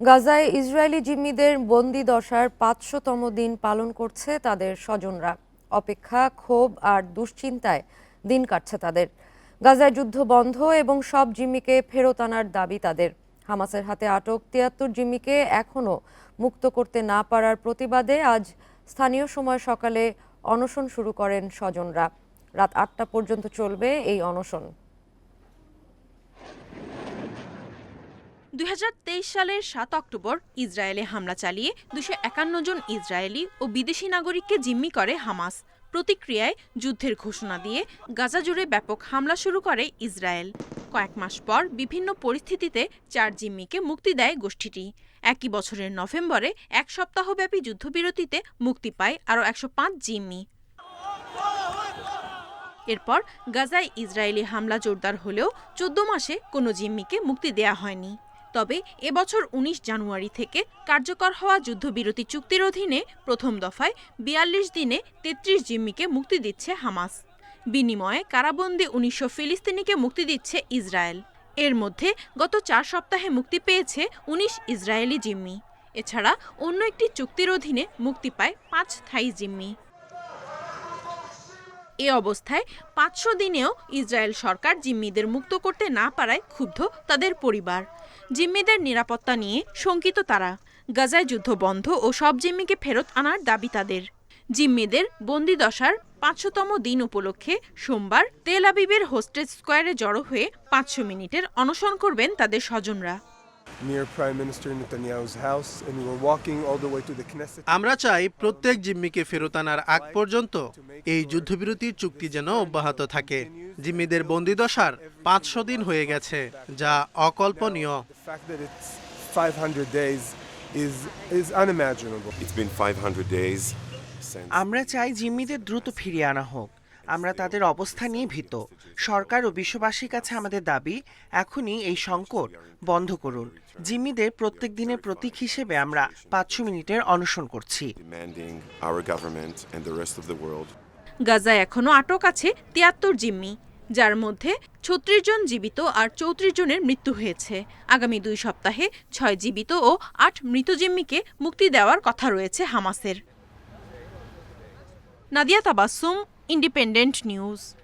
গাজায় ইসরায়েলি জিম্মিদের বন্দি দশার পাঁচশোতম দিন পালন করছে তাদের স্বজনরা। অপেক্ষা, ক্ষোভ আর দুশ্চিন্তায় দিন কাটছে তাদের। গাজায় যুদ্ধ বন্ধ এবং সব জিম্মিকে ফেরত আনার দাবি তাদের। হামাসের হাতে আটক তিয়াত্তর জিম্মিকে এখনও মুক্ত করতে না পারার প্রতিবাদে আজ স্থানীয় সময় সকালে অনশন শুরু করেন স্বজনরা। রাত আটটা পর্যন্ত চলবে এই অনশন। দুই হাজার তেইশ সালের সাত অক্টোবর ইসরায়েলে হামলা চালিয়ে দুশো একান্ন জন ইসরায়েলি ও বিদেশি নাগরিককে জিম্মি করে হামাস। প্রতিক্রিয়ায় যুদ্ধের ঘোষণা দিয়ে গাজা জুড়ে ব্যাপক হামলা শুরু করে ইসরায়েল। কয়েক মাস পর বিভিন্ন পরিস্থিতিতে চার জিম্মিকে মুক্তি দেয় গোষ্ঠীটি। একই বছরের নভেম্বরে এক সপ্তাহব্যাপী যুদ্ধবিরতিতে মুক্তি পায় আরও একশো পাঁচ জিম্মি। এরপর গাজায় ইসরায়েলি হামলা জোরদার হলেও চোদ্দ মাসে কোনো জিম্মিকে মুক্তি দেয়া হয়নি। তবে এবছর ১৯ জানুয়ারি থেকে কার্যকর হওয়া যুদ্ধবিরতি চুক্তির অধীনে প্রথম দফায় বিয়াল্লিশ দিনে ৩৩ জিম্মিকে মুক্তি দিচ্ছে হামাস। বিনিময়ে কারাবন্দী উনিশশো ফিলিস্তিনিকে মুক্তি দিচ্ছে ইসরায়েল। এর মধ্যে গত চার সপ্তাহে মুক্তি পেয়েছে ১৯ ইসরায়েলি জিম্মি। এছাড়া অন্য একটি চুক্তির অধীনে মুক্তি পায় পাঁচ থাই জিম্মি। এ অবস্থায় পাঁচশো দিনেও ইসরায়েল সরকার জিম্মিদের মুক্ত করতে না পারায় ক্ষুব্ধ তাদের পরিবার। জিম্মিদের নিরাপত্তা নিয়ে শঙ্কিত তারা। গাজায় যুদ্ধ বন্ধ ও সব জিম্মিকে ফেরত আনার দাবি তাদের। জিম্মিদের বন্দিদশার পাঁচশোতম দিন উপলক্ষে সোমবার তেল আবিবের হোস্টেজ স্কোয়ারে জড়ো হয়ে পাঁচশো মিনিটের অনশন করবেন তাদের স্বজনরা। Near Prime Minister Netanyahu's house, and we were walking all the way to the Knesset. আমরা চাই প্রত্যেক জিম্মিকে ফেরত আনার আগ পর্যন্ত এই যুদ্ধবিরতির চুক্তি যেন অব্যাহত থাকে জিম্মিদের বন্দিদশার পাঁচশো দিন হয়ে গেছে যা অকল্পনীয় The fact that 500 days is is unimaginable. It's been 500 days আমরা চাই জিম্মিদের দ্রুত ফিরিয়ে আনা হোক আমরা তাদের অবস্থা নিয়ে ভীত। সরকার ও বিশ্ববাসীর কাছে আমাদের দাবি এখনই এই সংকট বন্ধ করুন। জিম্মিদের প্রত্যেক দিনের প্রতীক হিসেবে আমরা পাঁচশো মিনিটের অনশন করছি। গাজায় এখনও আটক আছে তিয়াত্তর জিম্মি যার মধ্যে ছত্রিশ জন জীবিত আর চৌত্রিশ জনের মৃত্যু হয়েছে। আগামী দুই সপ্তাহে ছয় জীবিত ও আট মৃত জিম্মিকে মুক্তি দেওয়ার কথা রয়েছে হামাসের। Nadia Tabassum Independent News.